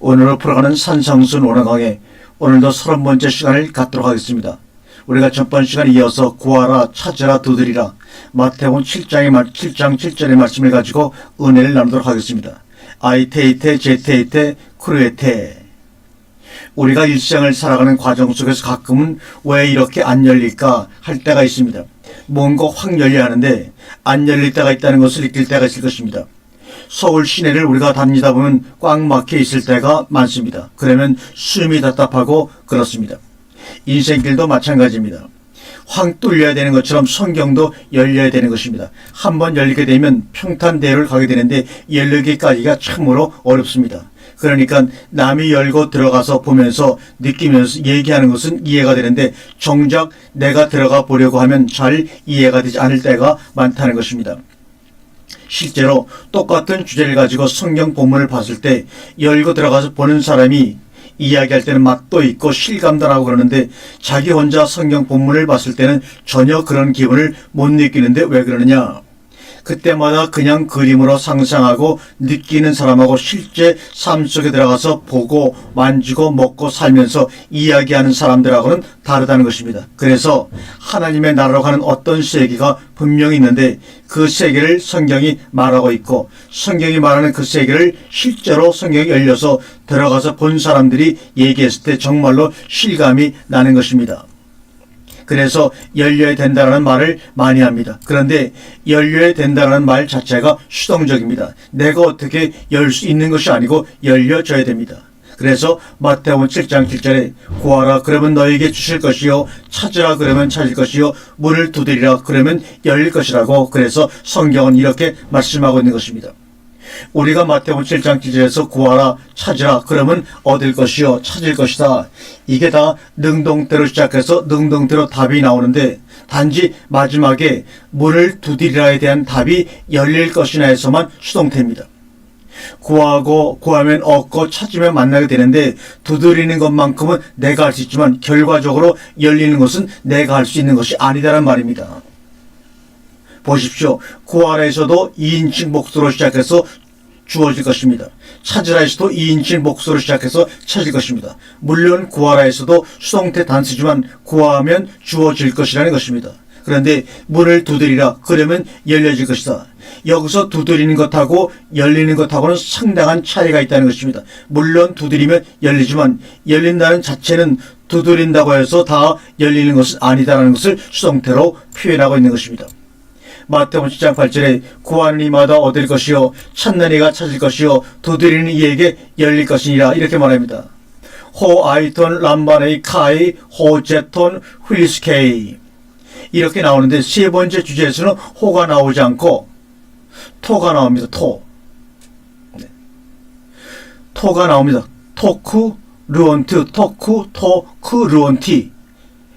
오늘로 풀어가는 산상순 오너강에 오늘도 서른 번째 시간을 갖도록 하겠습니다. 우리가 전번 시간에 이어서 구하라 찾으라 두드리라 마태복음 7장의 말 7장 7절의 말씀을 가지고 은혜를 나누도록 하겠습니다. 아이테이테 제테이테 크루에테 우리가 일생을 살아가는 과정 속에서 가끔은 왜 이렇게 안 열릴까 할 때가 있습니다. 뭔가 확 열려야 하는데 안 열릴 때가 있다는 것을 느낄 때가 있을 것입니다. 서울 시내를 우리가 다니다 보면 꽉 막혀 있을 때가 많습니다. 그러면 숨이 답답하고 그렇습니다. 인생길도 마찬가지입니다. 확 뚫려야 되는 것처럼 성경도 열려야 되는 것입니다. 한번 열리게 되면 평탄대로를 가게 되는데 열리기까지가 참으로 어렵습니다. 그러니까 남이 열고 들어가서 보면서 느끼면서 얘기하는 것은 이해가 되는데 정작 내가 들어가 보려고 하면 잘 이해가 되지 않을 때가 많다는 것입니다. 실제로 똑같은 주제를 가지고 성경 본문을 봤을 때 열고 들어가서 보는 사람이 이야기할 때는 맛도 있고 실감도 나고 그러는데 자기 혼자 성경 본문을 봤을 때는 전혀 그런 기분을 못 느끼는데 왜 그러느냐? 그때마다 그냥 그림으로 상상하고 느끼는 사람하고 실제 삶 속에 들어가서 보고 만지고 먹고 살면서 이야기하는 사람들하고는 다르다는 것입니다. 그래서 하나님의 나라로 가는 어떤 세계가 분명히 있는데 그 세계를 성경이 말하고 있고 성경이 말하는 그 세계를 실제로 성경이 열려서 들어가서 본 사람들이 얘기했을 때 정말로 실감이 나는 것입니다. 그래서 열려야 된다는 말을 많이 합니다. 그런데 열려야 된다는 말 자체가 수동적입니다. 내가 어떻게 열 수 있는 것이 아니고 열려져야 됩니다. 그래서 마태복음 7장 7절에 구하라 그러면 너에게 주실 것이요 찾으라 그러면 찾을 것이요 문을 두드리라 그러면 열릴 것이라고 그래서 성경은 이렇게 말씀하고 있는 것입니다. 우리가 마태복음 7장 7절에서 구하라 찾으라 그러면 얻을 것이요 찾을 것이다. 이게 다 능동태로 시작해서 능동태로 답이 나오는데 단지 마지막에 문을 두드리라에 대한 답이 열릴 것이나 해서만 수동태입니다. 구하고 구하면 얻고 찾으면 만나게 되는데 두드리는 것만큼은 내가 할 수 있지만 결과적으로 열리는 것은 내가 할 수 있는 것이 아니다란 말입니다. 보십시오. 구하라에서도 2인칭 목소로 시작해서 주어질 것입니다. 찾으라에서도 2인칭 목소로 시작해서 찾을 것입니다. 물론 구하라에서도 수동태 단수지만 구하면 주어질 것이라는 것입니다. 그런데 문을 두드리라 그러면 열려질 것이다. 여기서 두드리는 것하고 열리는 것하고는 상당한 차이가 있다는 것입니다. 물론 두드리면 열리지만 열린다는 자체는 두드린다고 해서 다 열리는 것은 아니다라는 것을 수동태로 표현하고 있는 것입니다. 마태복음 7장 8절에 구하는 이마다 얻을 것이요 찾는 이가 찾을 것이요 두드리는 이에게 열릴 것이니라 이렇게 말합니다. 호 아이톤 람바네이 카이 호제톤 휠스케이 이렇게 나오는데 세 번째 주제에서는 호가 나오지 않고 토가 나옵니다. 토. 네. 토가 나옵니다. 토크 르온트 토크 토크 르온티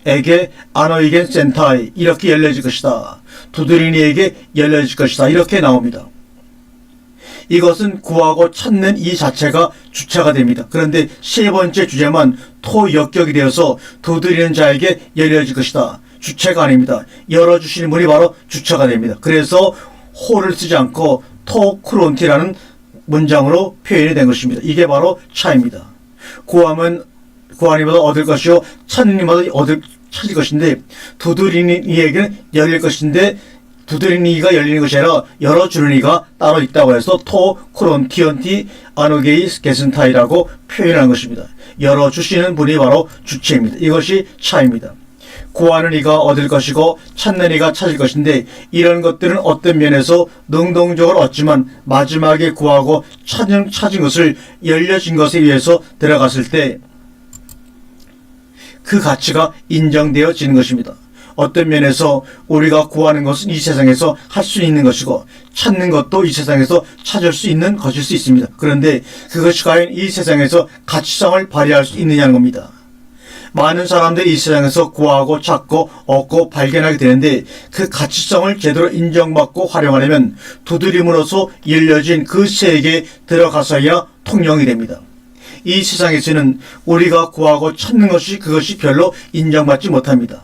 에게 아노이겐 센타이 이렇게 열려질 것이다. 두드리니에게 열려질 것이다. 이렇게 나옵니다. 이것은 구하고 찾는 이 자체가 주체가 됩니다. 그런데 세 번째 주제만 토역격이 되어서 두드리는 자에게 열려질 것이다. 주체가 아닙니다. 열어주시는 분이 바로 주체가 됩니다. 그래서 호를 쓰지 않고 토크론티라는 문장으로 표현이 된 것입니다. 이게 바로 차입니다. 구하면 구하니마다 얻을 것이요 찾는이마다 얻을 찾을 것인데 두드리는 이에게는 열릴 것인데 두드리는 이가 열리는 것이 아니라 열어주는 이가 따로 있다고 해서 토 크론 티언티 아노게이 게슨타이라고 표현한 것입니다. 열어주시는 분이 바로 주체입니다. 이것이 차입니다. 구하는 이가 얻을 것이고 찾는 이가 찾을 것인데 이런 것들은 어떤 면에서 능동적으로 얻지만 마지막에 구하고 찾은, 찾은 것을 열려진 것에 의해서 들어갔을 때 그 가치가 인정되어지는 것입니다. 어떤 면에서 우리가 구하는 것은 이 세상에서 할 수 있는 것이고 찾는 것도 이 세상에서 찾을 수 있는 것일 수 있습니다. 그런데 그것이 과연 이 세상에서 가치성을 발휘할 수 있느냐는 겁니다. 많은 사람들이 이 세상에서 구하고 찾고 얻고 발견하게 되는데 그 가치성을 제대로 인정받고 활용하려면 두드림으로써 열려진 그 세계에 들어가서야 통용이 됩니다. 이 세상에서는 우리가 구하고 찾는 것이 그것이 별로 인정받지 못합니다.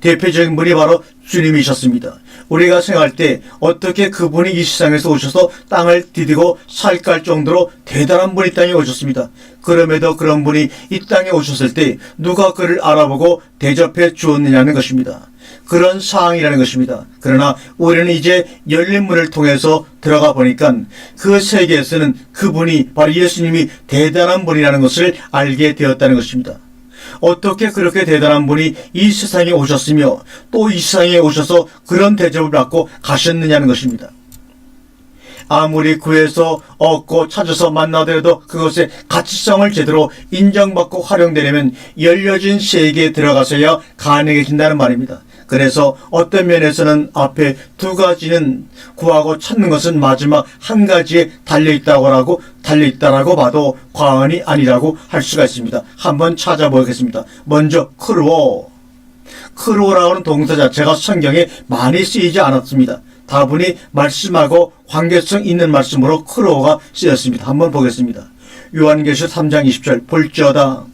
대표적인 분이 바로 주님이셨습니다. 우리가 생각할 때 어떻게 그분이 이 세상에서 오셔서 땅을 디디고 살갈 정도로 대단한 분이 땅에 오셨습니다. 그럼에도 그런 분이 이 땅에 오셨을 때 누가 그를 알아보고 대접해 주었느냐는 것입니다. 그런 상황이라는 것입니다. 그러나 우리는 이제 열린 문을 통해서 들어가 보니까 그 세계에서는 그분이 바로 예수님이 대단한 분이라는 것을 알게 되었다는 것입니다. 어떻게 그렇게 대단한 분이 이 세상에 오셨으며 또 이 세상에 오셔서 그런 대접을 받고 가셨느냐는 것입니다. 아무리 구해서 얻고 찾아서 만나더라도 그것의 가치성을 제대로 인정받고 활용되려면 열려진 세계에 들어가서야 가능해진다는 말입니다. 그래서 어떤 면에서는 앞에 두 가지는 구하고 찾는 것은 마지막 한 가지에 달려있다고 달려있다라고 봐도 과언이 아니라고 할 수가 있습니다. 한번 찾아보겠습니다. 먼저 크루오. 크루오라고 하는 동사 자체가 성경에 많이 쓰이지 않았습니다. 다분히 말씀하고 관계성 있는 말씀으로 크루오가 쓰였습니다. 한번 보겠습니다. 요한계시 3장 20절 볼지어다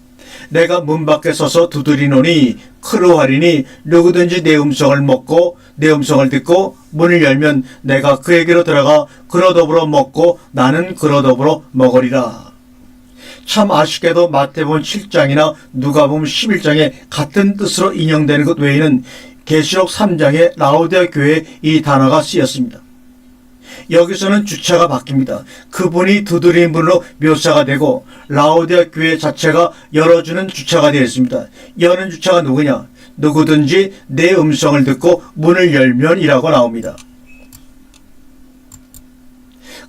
내가 문 밖에 서서 두드리노니 크루하리니 누구든지 내 음성을 먹고 내 음성을 듣고 문을 열면 내가 그에게로 들어가 그로 더불어 먹고 나는 그로 더불어 먹으리라. 참 아쉽게도 마태복음 7장이나 누가복음 11장에 같은 뜻으로 인용되는 것 외에는 계시록 3장에 라오디아 교회에 이 단어가 쓰였습니다. 여기서는 주체가 바뀝니다. 그분이 두드린 분으로 묘사가 되고 라오디아 교회 자체가 열어주는 주체가 되어 있습니다. 여는 주체가 누구냐? 누구든지 내 음성을 듣고 문을 열면이라고 나옵니다.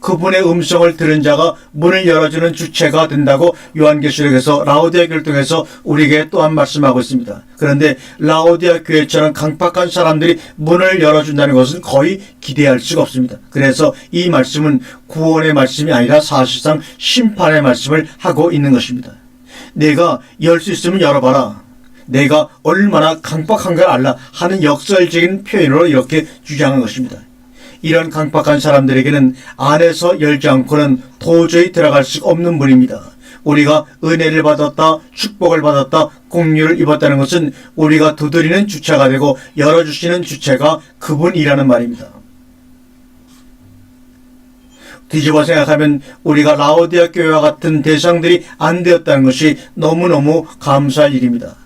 그분의 음성을 들은 자가 문을 열어주는 주체가 된다고 요한계시록에서 라오디아 교를 통해서 우리에게 또한 말씀하고 있습니다. 그런데 라오디아 교회처럼 강팍한 사람들이 문을 열어준다는 것은 거의 기대할 수가 없습니다. 그래서 이 말씀은 구원의 말씀이 아니라 사실상 심판의 말씀을 하고 있는 것입니다. 내가 열 수 있으면 열어봐라. 내가 얼마나 강팍한 걸 알라 하는 역설적인 표현으로 이렇게 주장한 것입니다. 이런 강팍한 사람들에게는 안에서 열지 않고는 도저히 들어갈 수 없는 분입니다. 우리가 은혜를 받았다, 축복을 받았다, 공유를 입었다는 것은 우리가 두드리는 주체가 되고 열어주시는 주체가 그분이라는 말입니다. 뒤집어 생각하면 우리가 라오디아 교회와 같은 대상들이 안 되었다는 것이 너무너무 감사할 일입니다.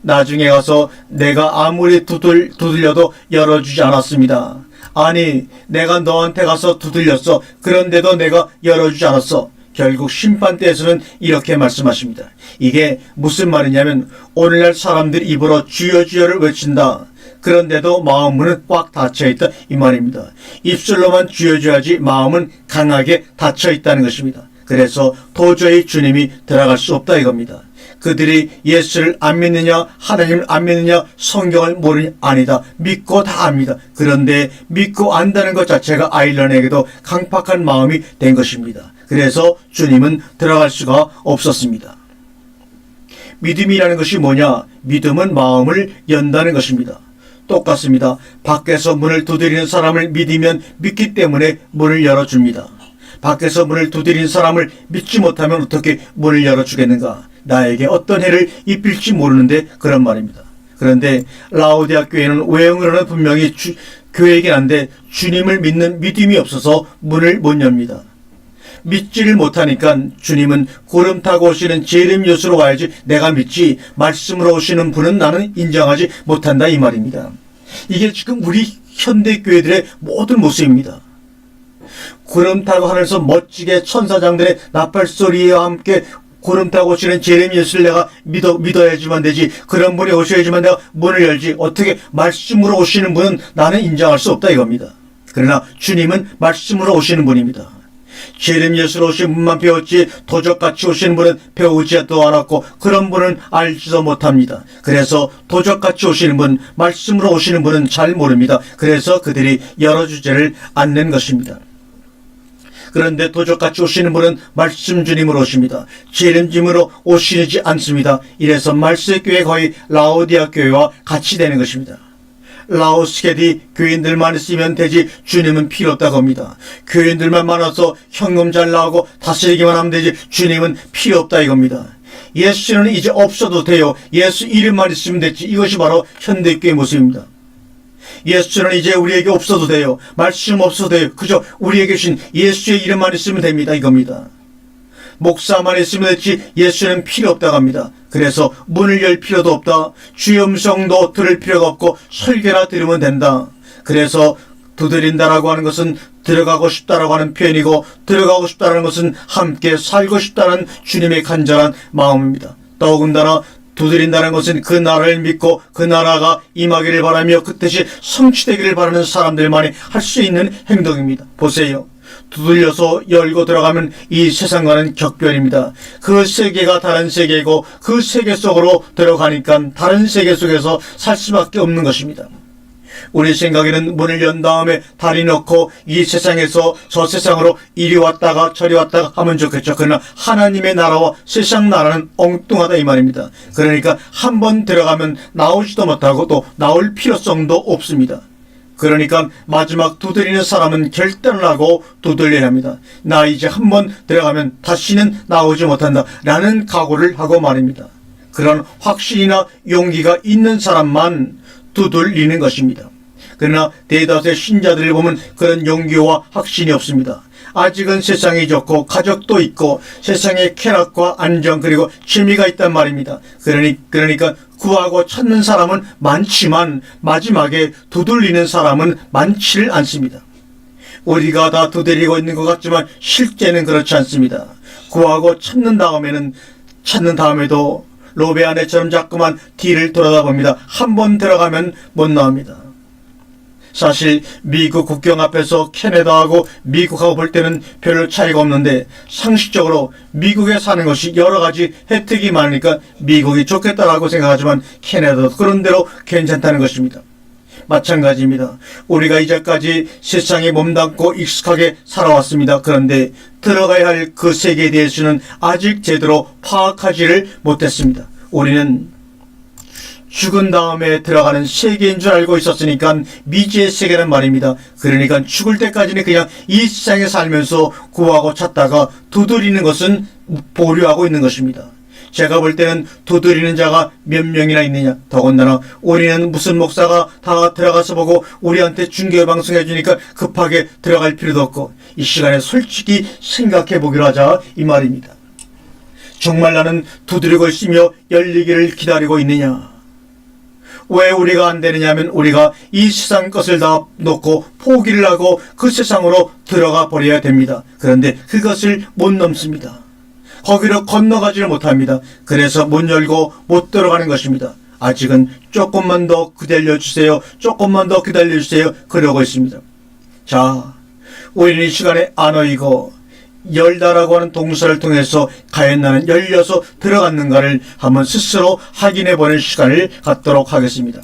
나중에 가서 내가 아무리 두들, 두들려도 열어주지 않았습니다. 아니, 내가 너한테 가서 두들렸어. 그런데도 내가 열어주지 않았어. 결국 심판 때에서는 이렇게 말씀하십니다. 이게 무슨 말이냐면 오늘날 사람들이 입으로 주여 주여를 외친다. 그런데도 마음은 꽉 닫혀 있다 이 말입니다. 입술로만 주여 주야지 마음은 강하게 닫혀 있다는 것입니다. 그래서 도저히 주님이 들어갈 수 없다 이겁니다. 그들이 예수를 안 믿느냐, 하나님을 안 믿느냐, 성경을 모르냐, 아니다. 믿고 다 압니다. 그런데 믿고 안다는 것 자체가 아일런에게도 강팍한 마음이 된 것입니다. 그래서 주님은 들어갈 수가 없었습니다. 믿음이라는 것이 뭐냐? 믿음은 마음을 연다는 것입니다. 똑같습니다. 밖에서 문을 두드리는 사람을 믿으면 믿기 때문에 문을 열어줍니다. 밖에서 문을 두드리는 사람을 믿지 못하면 어떻게 문을 열어주겠는가? 나에게 어떤 해를 입힐지 모르는데 그런 말입니다. 그런데 라오디아 교회는 외형으로는 분명히 주, 교회이긴 한데 주님을 믿는 믿음이 없어서 문을 못 엽니다. 믿지를 못하니까 주님은 구름 타고 오시는 재림 요소로 와야지 내가 믿지 말씀으로 오시는 분은 나는 인정하지 못한다 이 말입니다. 이게 지금 우리 현대 교회들의 모든 모습입니다. 구름 타고 하늘에서 멋지게 천사장들의 나팔 소리와 함께 구름 타고 오시는 제레미 예수를 내가 믿어, 믿어야지만 되지. 그런 분이 오셔야지만 내가 문을 열지. 어떻게 말씀으로 오시는 분은 나는 인정할 수 없다 이겁니다. 그러나 주님은 말씀으로 오시는 분입니다. 제레미 예수로 오신 분만 배웠지 도적같이 오시는 분은 배우지도 않았고 그런 분은 알지도 못합니다. 그래서 도적같이 오시는 분, 말씀으로 오시는 분은 잘 모릅니다. 그래서 그들이 여러 주제를 않는 것입니다. 그런데 도적같이 오시는 분은 말씀 주님으로 오십니다. 재림짐으로 오시지 않습니다. 이래서 말세 교회 거의 라오디아 교회와 같이 되는 것입니다. 라오스케디 교인들만 있으면 되지 주님은 필요 없다고 합니다. 교인들만 많아서 현금 잘 나오고 다스리기만 하면 되지 주님은 필요 없다 이겁니다. 예수는 이제 없어도 돼요. 예수 이름만 있으면 됐지. 이것이 바로 현대교의 모습입니다. 예수는 이제 우리에게 없어도 돼요. 말씀 없어도 돼요. 그저 우리에게 신 예수의 이름만 있으면 됩니다. 이겁니다. 목사만 있으면 됐지 예수는 필요 없다고 합니다. 그래서 문을 열 필요도 없다. 주의 음성도 들을 필요가 없고 설교나 들으면 된다. 그래서 두드린다라고 하는 것은 들어가고 싶다라고 하는 표현이고 들어가고 싶다는 것은 함께 살고 싶다는 주님의 간절한 마음입니다. 더군다나 두드린다는 것은 그 나라를 믿고 그 나라가 임하기를 바라며 그 뜻이 성취되기를 바라는 사람들만이 할 수 있는 행동입니다. 보세요. 두들려서 열고 들어가면 이 세상과는 격변입니다. 그 세계가 다른 세계이고 그 세계 속으로 들어가니까 다른 세계 속에서 살 수밖에 없는 것입니다. 우리 생각에는 문을 연 다음에 다리 넣고 이 세상에서 저 세상으로 이리 왔다가 저리 왔다가 하면 좋겠죠. 그러나 하나님의 나라와 세상 나라는 엉뚱하다 이 말입니다. 그러니까 한 번 들어가면 나오지도 못하고 또 나올 필요성도 없습니다. 그러니까 마지막 두드리는 사람은 결단을 하고 두들려야 합니다. 나 이제 한 번 들어가면 다시는 나오지 못한다. 라는 각오를 하고 말입니다. 그런 확신이나 용기가 있는 사람만 두들리는 것입니다. 그러나 대다수의 신자들을 보면 그런 용기와 확신이 없습니다. 아직은 세상이 좋고 가족도 있고 세상에 쾌락과 안정 그리고 취미가 있단 말입니다. 그러니 그러니까 구하고 찾는 사람은 많지만 마지막에 두들리는 사람은 많지를 않습니다. 우리가 다 두드리고 있는 것 같지만 실제는 그렇지 않습니다. 구하고 찾는 다음에는 찾는 다음에도 로베 아내처럼 자꾸만 뒤를 돌아다 봅니다. 한 번 들어가면 못 나옵니다. 사실 미국 국경 앞에서 캐나다하고 미국하고 볼 때는 별 차이가 없는데 상식적으로 미국에 사는 것이 여러 가지 혜택이 많으니까 미국이 좋겠다라고 생각하지만 캐나다도 그런 대로 괜찮다는 것입니다. 마찬가지입니다. 우리가 이제까지 세상에 몸담고 익숙하게 살아왔습니다. 그런데 들어가야 할 그 세계에 대해서는 아직 제대로 파악하지를 못했습니다. 우리는 죽은 다음에 들어가는 세계인 줄 알고 있었으니까 미지의 세계란 말입니다. 그러니까 죽을 때까지는 그냥 이 세상에 살면서 구하고 찾다가 두드리는 것은 보류하고 있는 것입니다. 제가 볼 때는 두드리는 자가 몇 명이나 있느냐. 더군다나 우리는 무슨 목사가 다 들어가서 보고 우리한테 중계 방송해 주니까 급하게 들어갈 필요도 없고 이 시간에 솔직히 생각해 보기로 하자 이 말입니다. 정말 나는 두드리고 있으며 열리기를 기다리고 있느냐. 왜 우리가 안 되느냐 하면 우리가 이 세상 것을 다 놓고 포기를 하고 그 세상으로 들어가 버려야 됩니다. 그런데 그것을 못 넘습니다. 거기로 건너가지를 못합니다. 그래서 문 열고 못 들어가는 것입니다. 아직은 조금만 더 기다려 주세요. 조금만 더 기다려 주세요. 그러고 있습니다. 자, 우리는 이 시간에 안 어이고 열다라고 하는 동사를 통해서 과연 나는 열려서 들어갔는가를 한번 스스로 확인해 보는 시간을 갖도록 하겠습니다.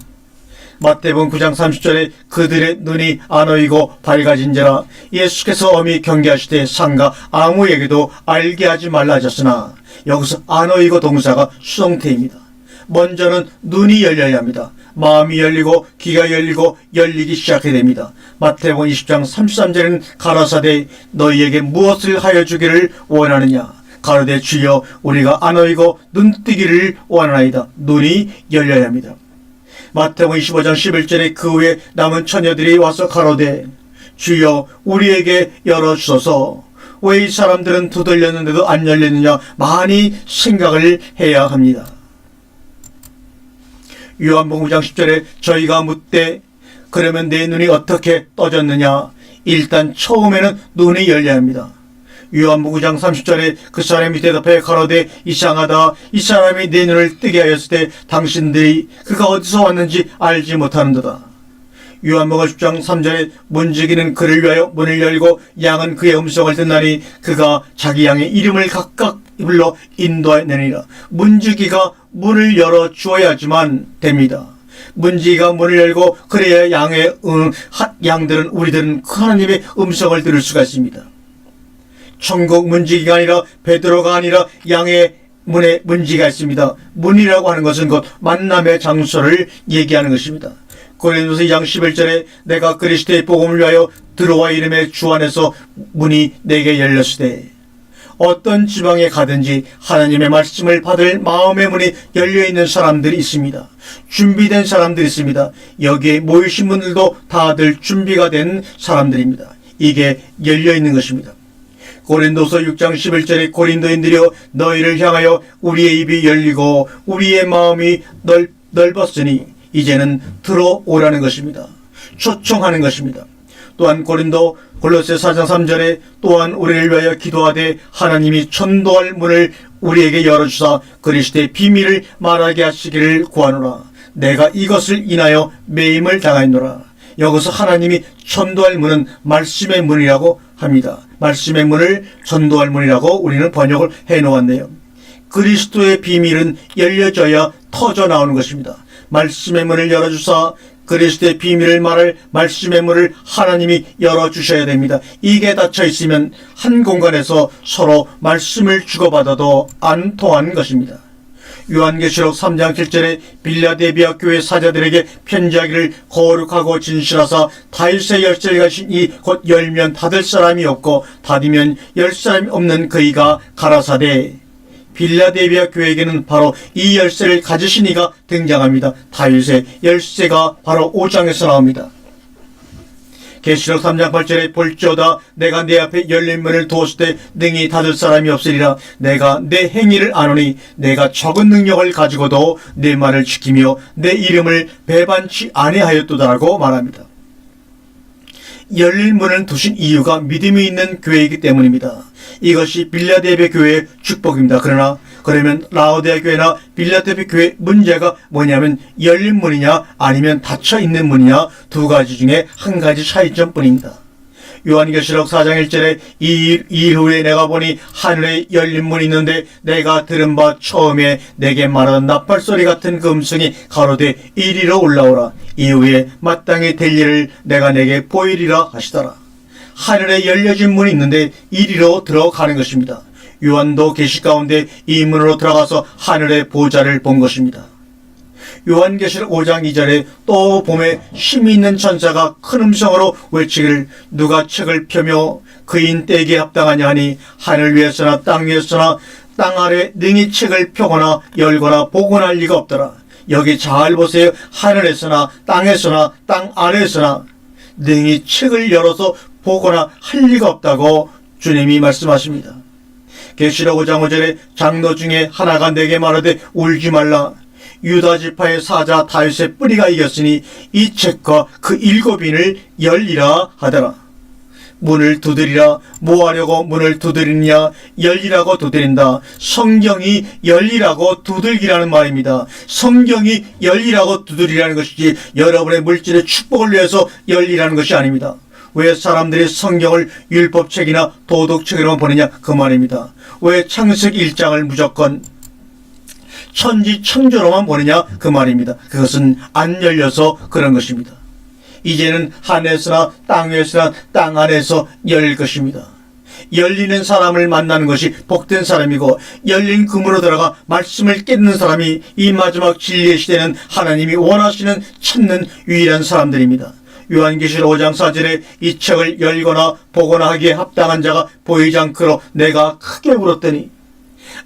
마태복음 9장 30절에 그들의 눈이 안 어이고 밝아진지라 예수께서 엄히 경계하시되 상가 아무에게도 알게 하지 말라 하셨으나 여기서 안 어이고 동사가 수동태입니다. 먼저는 눈이 열려야 합니다. 마음이 열리고 귀가 열리고 열리기 시작해야 됩니다. 마태복음 20장 33절에는 가라사대 너희에게 무엇을 하여 주기를 원하느냐 가로되 주여 우리가 안 어이고 눈뜨기를 원하나이다. 눈이 열려야 합니다. 마태복음 25장 11절에 그 후에 남은 처녀들이 와서 가로되 주여 우리에게 열어주소서 왜 이 사람들은 두들렸는데도 안 열리느냐 많이 생각을 해야 합니다. 요한복음 5장 10절에 저희가 묻되 그러면 내 눈이 어떻게 떠졌느냐 일단 처음에는 눈이 열려야 합니다. 요한복음 9장 30절에 그 사람이 대답해 가로되 이상하다 이 사람이 내 눈을 뜨게 하였을 때 당신들이 그가 어디서 왔는지 알지 못하는도다. 요한복음 10장 3절에 문지기는 그를 위하여 문을 열고 양은 그의 음성을 듣나니 그가 자기 양의 이름을 각각 불러 인도하느니라. 문지기가 문을 열어 주어야지만 됩니다. 문지기가 문을 열고 그래야 양의 음, 하- 양들은 우리들은 그 하나님의 음성을 들을 수가 있습니다. 천국 문지기가 아니라 베드로가 아니라 양의 문에 문지가 있습니다. 문이라고 하는 것은 곧 만남의 장소를 얘기하는 것입니다. 고린도서 2장 11절에 내가 그리스도의 복음을 위하여 들어와 이름의 주 안에서 문이 내게 열렸으되 어떤 지방에 가든지 하나님의 말씀을 받을 마음의 문이 열려 있는 사람들이 있습니다. 준비된 사람들이 있습니다. 여기에 모이신 분들도 다들 준비가 된 사람들입니다. 이게 열려 있는 것입니다. 고린도서 6장 11절에 고린도인들이여 너희를 향하여 우리의 입이 열리고 우리의 마음이 넓, 넓었으니 이제는 들어오라는 것입니다. 초청하는 것입니다. 또한 고린도 골로새 4장 3절에 또한 우리를 위하여 기도하되 하나님이 천도할 문을 우리에게 열어주사 그리스도의 비밀을 말하게 하시기를 구하노라. 내가 이것을 인하여 매임을 당하노라. 여기서 하나님이 전도할 문은 말씀의 문이라고 합니다. 말씀의 문을 전도할 문이라고 우리는 번역을 해 놓았네요. 그리스도의 비밀은 열려져야 터져 나오는 것입니다. 말씀의 문을 열어주사 그리스도의 비밀을 말할 말씀의 문을 하나님이 열어주셔야 됩니다. 이게 닫혀 있으면 한 공간에서 서로 말씀을 주고받아도 안 통하는 것입니다. 요한계시록 3장 7절에 빌라데비아 교회 사자들에게 편지하기를 거룩하고 진실하사 다윗의 열쇠를 가신 이 곧 열면 닫을 사람이 없고 닫으면 열 사람이 없는 그이가 가라사대 빌라데비아 교회에게는 바로 이 열쇠를 가지신 이가 등장합니다. 다윗의 열쇠가 바로 5장에서 나옵니다. 계시록 3장 8절에 볼지어다 내가 내 앞에 열린 문을 두었을 때 능히 닫을 사람이 없으리라 내가 내 행위를 아노니 내가 적은 능력을 가지고도 내 말을 지키며 내 이름을 배반치 아니하였도다라고 말합니다. 열린 문을 두신 이유가 믿음이 있는 교회이기 때문입니다. 이것이 빌라델비아 교회의 축복입니다. 그러나 그러면 라오데아 교회나 빌라델비아 교회 문제가 뭐냐면 열린 문이냐 아니면 닫혀 있는 문이냐 두 가지 중에 한 가지 차이점뿐입니다. 요한계시록 4장 1절에 이일 후에 내가 보니 하늘에 열린 문이 있는데 내가 들은 바 처음에 내게 말하던 나팔 소리 같은 그 음성이 가로되 이리로 올라오라 이후에 마땅히 될 일을 내가 내게 보이리라 하시더라 하늘에 열려진 문이 있는데 이리로 들어가는 것입니다 요한도 계시 가운데 이 문으로 들어가서 하늘의 보좌를 본 것입니다 요한계시록 5장 2절에 또 봄에 힘이 있는 천사가 큰 음성으로 외치기를 누가 책을 펴며 그인 떼기에 합당하냐 하니 하늘 위에서나 땅 위에서나 땅 아래 능히 책을 펴거나 열거나 보거나 할 리가 없더라. 여기 잘 보세요. 하늘에서나 땅에서나 땅 아래에서나 능히 책을 열어서 보거나 할 리가 없다고 주님이 말씀하십니다. 계시록 5장 5절에 장로 중에 하나가 내게 말하되 울지 말라. 유다 지파의 사자 다윗의 뿌리가 이겼으니 이 책과 그 일곱 인을 열리라 하더라. 문을 두드리라 뭐하려고 문을 두드리느냐 열리라고 두드린다 성경이 열리라고 두들기라는 말입니다 성경이 열리라고 두드리라는 것이지 여러분의 물질의 축복을 위해서 열리라는 것이 아닙니다 왜 사람들이 성경을 율법책이나 도덕책으로만 보느냐 그 말입니다 왜 창세기 1장을 무조건 천지 창조로만 보느냐 그 말입니다. 그것은 안 열려서 그런 것입니다. 이제는 하늘에서나 땅에서나 땅 안에서 열 것입니다. 열리는 사람을 만나는 것이 복된 사람이고 열린 금으로 들어가 말씀을 깨닫는 사람이 이 마지막 진리의 시대는 하나님이 원하시는 찾는 유일한 사람들입니다. 요한계시록 5장 4절에 이 책을 열거나 보거나 하기에 합당한 자가 보이지 않고로 내가 크게 울었더니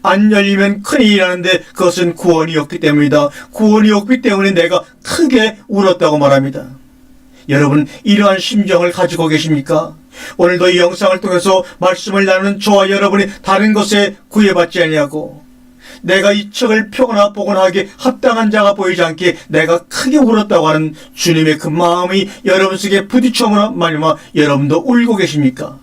안 열리면 큰일이 나는데 그것은 구원이 없기 때문이다. 구원이 없기 때문에 내가 크게 울었다고 말합니다. 여러분 이러한 심정을 가지고 계십니까? 오늘도 이 영상을 통해서 말씀을 나누는 저와 여러분이 다른 것에 구애받지 아니하고 내가 이 책을 펴거나 보거나 하기에 합당한 자가 보이지 않기에 내가 크게 울었다고 하는 주님의 그 마음이 여러분 속에 부딪혀오나 말미암아 여러분도 울고 계십니까?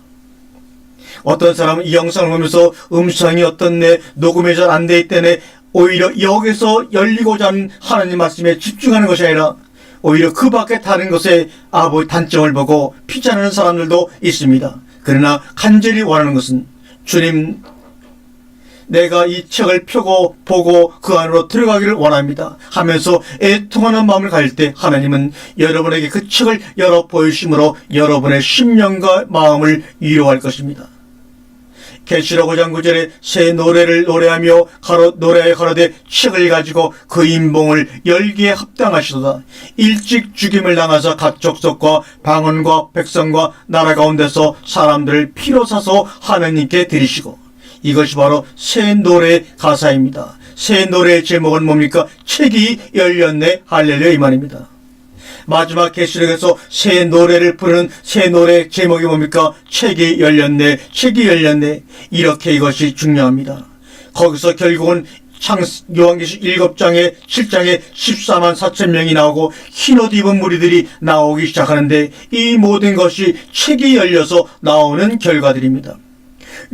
어떤 사람은 이 영상을 보면서 음성이 어떻네 녹음이 잘 안 돼 있다네 오히려 여기서 열리고자 하는 하나님 말씀에 집중하는 것이 아니라 오히려 그 밖에 다른 것에 아버지 단점을 보고 피자하는 사람들도 있습니다. 그러나 간절히 원하는 것은 주님 내가 이 책을 펴고 보고 그 안으로 들어가기를 원합니다. 하면서 애통하는 마음을 가질 때 하나님은 여러분에게 그 책을 열어 보이심으로 여러분의 심령과 마음을 위로할 것입니다. 계시록 5장 9절에 새 노래를 노래하며 가로 노래에 가로되 책을 가지고 그 인봉을 열기에 합당하시도다. 일찍 죽임을 당하사 각 족속과 방언과 백성과 나라 가운데서 사람들을 피로 사서 하나님께 드리시고 이것이 바로 새 노래 가사입니다. 새 노래의 제목은 뭡니까? 책이 열렸네 할렐루야 이 말입니다. 마지막 계시록에서 새 노래를 부르는 새 노래 제목이 뭡니까? 책이 열렸네, 책이 열렸네. 이렇게 이것이 중요합니다. 거기서 결국은 창 요한계시 7장에 7장에 14만 4천 명이 나오고 흰옷 입은 무리들이 나오기 시작하는데 이 모든 것이 책이 열려서 나오는 결과들입니다.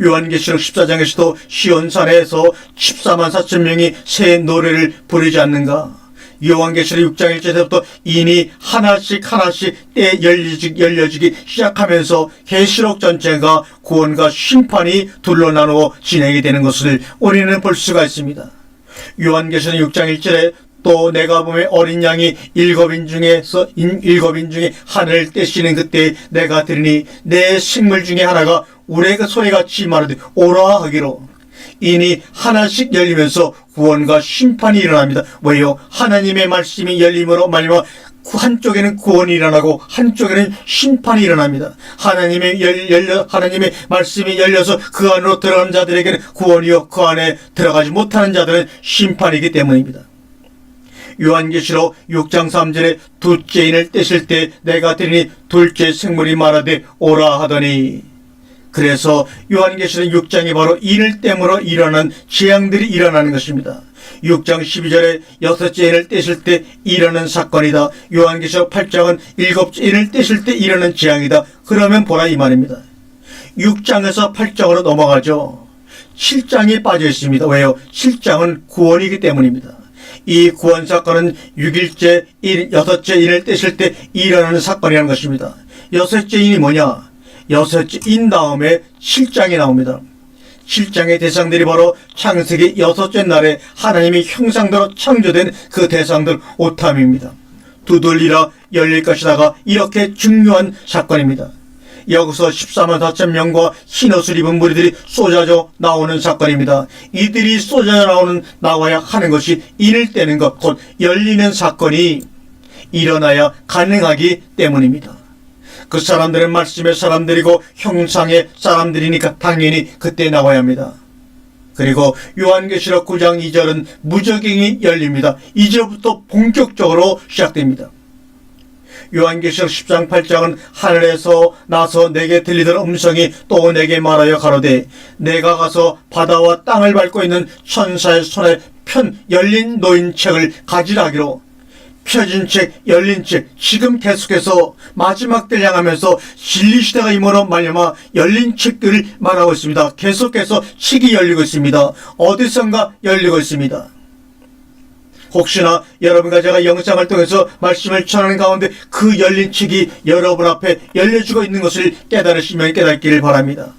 요한계시록 14장에서도 시온산에서 14만 4천 명이 새 노래를 부르지 않는가? 요한계시록 6장 1절부터 인이 하나씩 하나씩 때 열리지, 열려지기 시작하면서 계시록 전체가 구원과 심판이 둘로 나누어 진행이 되는 것을 우리는 볼 수가 있습니다. 요한계시록 6장 1절에 또 내가 보면 어린 양이 일곱인 중에서 인- 일곱인 중에 하늘을 떼시는 그때 내가 들으니 내 식물 중에 하나가 우레가 소리같이 말하되 오라 하기로 이니 하나씩 열리면서 구원과 심판이 일어납니다. 왜요? 하나님의 말씀이 열림으로 말미암아 구- 한쪽에는 구원이 일어나고 한쪽에는 심판이 일어납니다. 하나님의 열, 열려 하나님의 말씀이 열려서 그 안으로 들어가는 자들에게는 구원이요 그 안에 들어가지 못하는 자들은 심판이기 때문입니다. 요한계시록 6장 3절에 둘째 인을 떼실 때 내가 들으니 둘째 생물이 말하되 오라 하더니 그래서 요한계시록 6장이 바로 인을 땜으로 일어난 재앙들이 일어나는 것입니다. 6장 12절에 여섯째 인을 떼실 때 일어나는 사건이다. 요한계시록 8장은 일곱째 인을 떼실 때 일어나는 재앙이다. 그러면 보라 이 말입니다. 6장에서 8장으로 넘어가죠. 7장이 빠져 있습니다. 왜요? 7장은 구원이기 때문입니다. 이 구원 사건은 6일째, 일, 여섯째 인을 떼실 때 일어나는 사건이라는 것입니다. 여섯째 인이 뭐냐? 여섯째 인 다음에 7장이 나옵니다. 7장의 대상들이 바로 창세기 여섯째 날에 하나님의 형상대로 창조된 그 대상들 오탐입니다. 두들리라 열릴 것이다가 이렇게 중요한 사건입니다. 여기서 14만 4천 명과 흰옷을 입은 무리들이 쏟아져 나오는 사건입니다. 이들이 쏟아져 나오는 나와야 하는 것이 인을 떼는 것, 곧 열리는 사건이 일어나야 가능하기 때문입니다. 그 사람들은 말씀의 사람들이고 형상의 사람들이니까 당연히 그때 나와야 합니다. 그리고 요한계시록 9장 2절은 무적행이 열립니다. 이제부터 본격적으로 시작됩니다. 요한계시록 10장 8장은 하늘에서 나서 내게 들리던 음성이 또 내게 말하여 가로되 내가 가서 바다와 땅을 밟고 있는 천사의 손에 편 열린 노인 책을 가지라 하기로 펴진 책, 열린 책, 지금 계속해서 마지막 때를 향하면서 진리 시대가 임으로 말미암아 열린 책들을 말하고 있습니다. 계속해서 책이 열리고 있습니다. 어디선가 열리고 있습니다. 혹시나 여러분과 제가 영상을 통해서 말씀을 전하는 가운데 그 열린 책이 여러분 앞에 열려주고 있는 것을 깨달으시면 깨닫기를 바랍니다.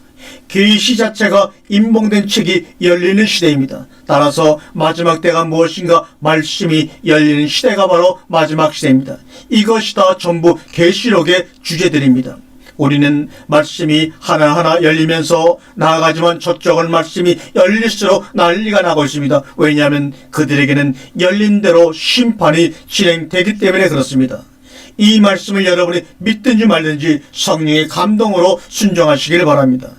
계시 자체가 임봉된 책이 열리는 시대입니다. 따라서 마지막 때가 무엇인가 말씀이 열리는 시대가 바로 마지막 시대입니다. 이것이 다 전부 계시록의 주제들입니다. 우리는 말씀이 하나하나 열리면서 나아가지만 저쪽은 말씀이 열릴수록 난리가 나고 있습니다. 왜냐하면 그들에게는 열린 대로 심판이 진행되기 때문에 그렇습니다. 이 말씀을 여러분이 믿든지 말든지 성령의 감동으로 순종하시길 바랍니다.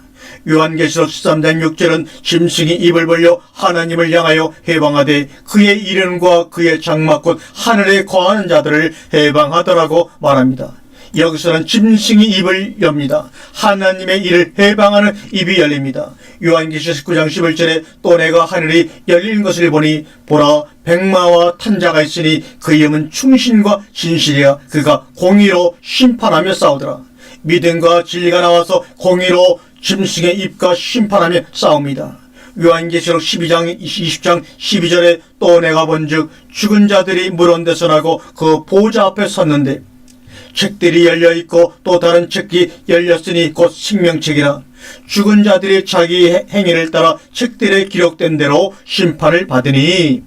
요한계시록 13장 6절은 짐승이 입을 벌려 하나님을 향하여 해방하되 그의 이름과 그의 장막 곧 하늘에 거하는 자들을 해방하더라고 말합니다. 여기서는 짐승이 입을 엽니다. 하나님의 일을 해방하는 입이 열립니다. 요한계시록 19장 11절에 또 내가 하늘이 열린 것을 보니 보라 백마와 탄자가 있으니 그 이름은 충신과 진실이야 그가 공의로 심판하며 싸우더라. 믿음과 진리가 나와서 공의로 짐승의 입과 심판하며 싸웁니다. 요한계시록 12장 20장 12절에 또 내가 본즉 죽은 자들이 물온 데서 나고 그 보좌 앞에 섰는데 책들이 열려 있고 또 다른 책이 열렸으니 곧 생명책이라 죽은 자들이 자기 행위를 따라 책들에 기록된 대로 심판을 받으니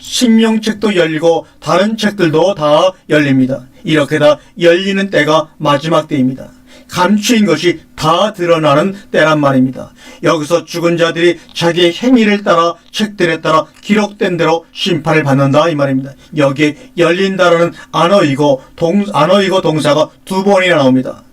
생명책도 열리고 다른 책들도 다 열립니다. 이렇게 다 열리는 때가 마지막 때입니다. 감추인 것이 다 드러나는 때란 말입니다. 여기서 죽은 자들이 자기의 행위를 따라 책들에 따라 기록된 대로 심판을 받는다 이 말입니다. 여기에 열린다라는 안어이고 동 안어이고 동사가 두 번이나 나옵니다.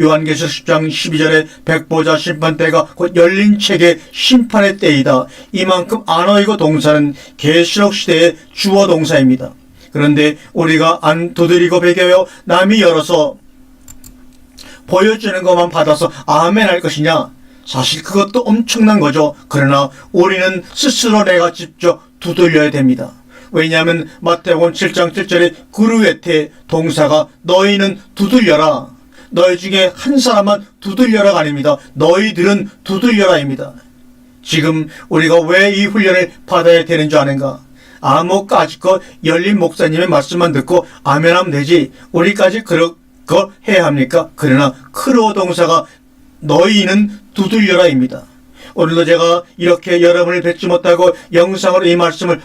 요한계시록 10장 12절에 백보자 심판대가 곧 열린 책의 심판의 때이다. 이만큼 안어이고 동사는 계시록 시대의 주어 동사입니다. 그런데 우리가 안 두드리고 베겨요 남이 열어서 보여주는 것만 받아서 아멘 할 것이냐? 사실 그것도 엄청난 거죠. 그러나 우리는 스스로 내가 직접 두들려야 됩니다. 왜냐하면 마태복음 7장 7절에 구루에테 동사가 너희는 두들려라. 너희 중에 한 사람만 두들려라가 아닙니다. 너희들은 두들려라입니다. 지금 우리가 왜 이 훈련을 받아야 되는 줄 아는가? 아무까지껏 열린 목사님의 말씀만 듣고 아멘하면 되지. 우리까지 그 런거 해야 합니까? 그러나 크로 동사가 너희는 두들려라입니다. 오늘도 제가 이렇게 여러분을 뵙지 못하고 영상으로 이 말씀을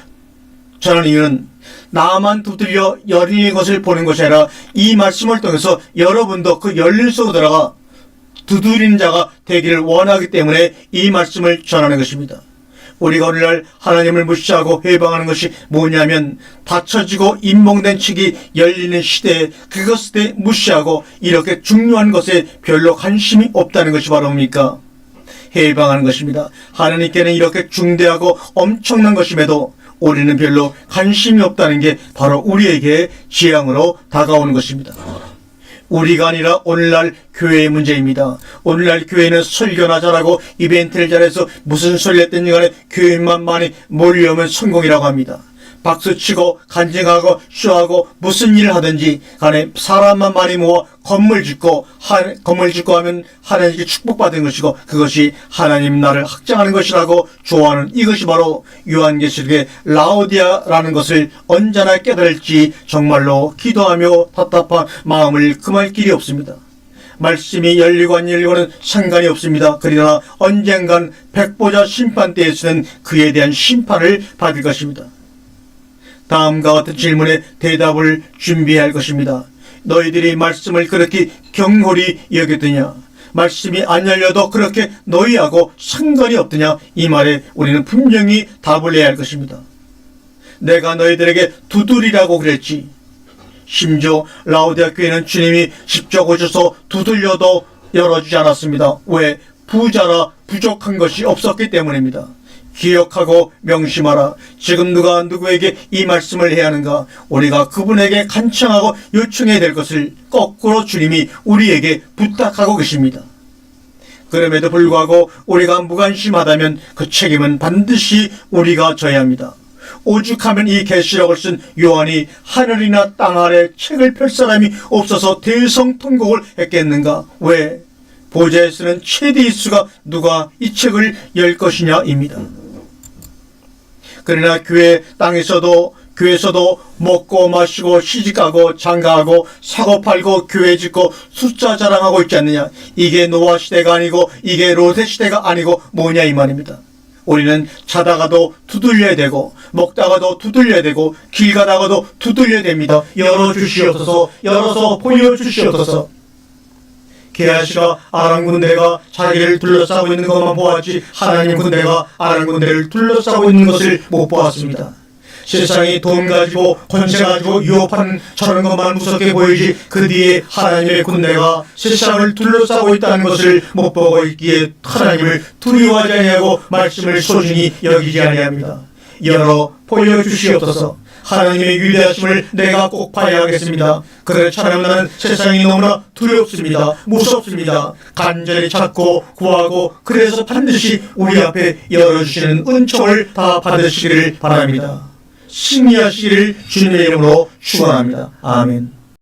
전하는 이유는 나만 두들려 열린 것을 보는 것이 아니라 이 말씀을 통해서 여러분도 그 열린 속으로 들어가 두드리는 자가 되기를 원하기 때문에 이 말씀을 전하는 것입니다. 우리가 오늘날 하나님을 무시하고 해방하는 것이 뭐냐면 닫혀지고 인봉된 칙이 열리는 시대에 그것에 무시하고 이렇게 중요한 것에 별로 관심이 없다는 것이 바로 뭡니까? 해방하는 것입니다. 하나님께는 이렇게 중대하고 엄청난 것임에도 우리는 별로 관심이 없다는 게 바로 우리에게 지향으로 다가오는 것입니다. 우리가 아니라 오늘날 교회의 문제입니다. 오늘날 교회는 설교나 잘하고 이벤트를 잘해서 무슨 소리 했든지 간에 교인만 많이 몰려오면 성공이라고 합니다. 박수치고 간증하고 쇼하고 무슨 일을 하든지 간에 사람만 많이 모아 건물 짓고 하, 건물 짓고 하면 하나님께 축복받은 것이고 그것이 하나님 나를 확장하는 것이라고 좋아하는 이것이 바로 요한계시록의 라오디아라는 것을 언제나 깨달을지 정말로 기도하며 답답한 마음을 금할 길이 없습니다. 말씀이 열리고 안 열리고는 상관이 없습니다. 그러나 언젠간 백보자 심판 때에서는 그에 대한 심판을 받을 것입니다. 다음과 같은 질문에 대답을 준비해야 할 것입니다. 너희들이 말씀을 그렇게 경홀히 여겼더냐? 말씀이 안 열려도 그렇게 너희하고 상관이 없더냐? 이 말에 우리는 분명히 답을 내야 할 것입니다. 내가 너희들에게 두드리라고 그랬지. 심지어 라우디아 교회는 주님이 직접 오셔서 두들려도 열어주지 않았습니다. 왜? 부자라 부족한 것이 없었기 때문입니다. 기억하고 명심하라. 지금 누가 누구에게 이 말씀을 해야 하는가? 우리가 그분에게 간청하고 요청해야 될 것을 거꾸로 주님이 우리에게 부탁하고 계십니다. 그럼에도 불구하고 우리가 무관심하다면 그 책임은 반드시 우리가 져야 합니다. 오죽하면 이 계시록을 쓴 요한이 하늘이나 땅 아래 책을 펼 사람이 없어서 대성통곡을 했겠는가? 왜? 보좌에 쓰는 최대 이수가 누가 이 책을 열 것이냐입니다. 그러나 교회 땅에서도 교회에서도 먹고 마시고 시집가고 장가하고 사고 팔고 교회 짓고 숫자 자랑하고 있지 않느냐? 이게 노아 시대가 아니고 이게 로세 시대가 아니고 뭐냐 이 말입니다. 우리는 자다가도 두들려야 되고 먹다가도 두들려야 되고 길 가다가도 두들려야 됩니다. 열어 주시옵소서. 열어서 보여 주시옵소서 게하시가 아람 군대가 자기를 둘러싸고 있는 것만 보았지 하나님 군대가 아람 군대를 둘러싸고 있는 것을 못 보았습니다. 세상이 돈 가지고 권세 가지고 유혹하는 저런 것만 무섭게 보이지 그 뒤에 하나님의 군대가 세상을 둘러싸고 있다는 것을 못 보고 있기에 하나님을 두려워하지 아니하고 말씀을 소중히 여기지 아니합니다. 열어 보여주시옵소서. 하나님의 위대하심을 내가 꼭 봐야 하겠습니다. 그렇잖아요. 나는 세상이 너무나 두렵습니다. 무섭습니다. 간절히 찾고 구하고 그래서 반드시 우리 앞에 열어주시는 은총을 다 받으시기를 바랍니다. 승리하시기를 주님의 이름으로 축원합니다. 아멘.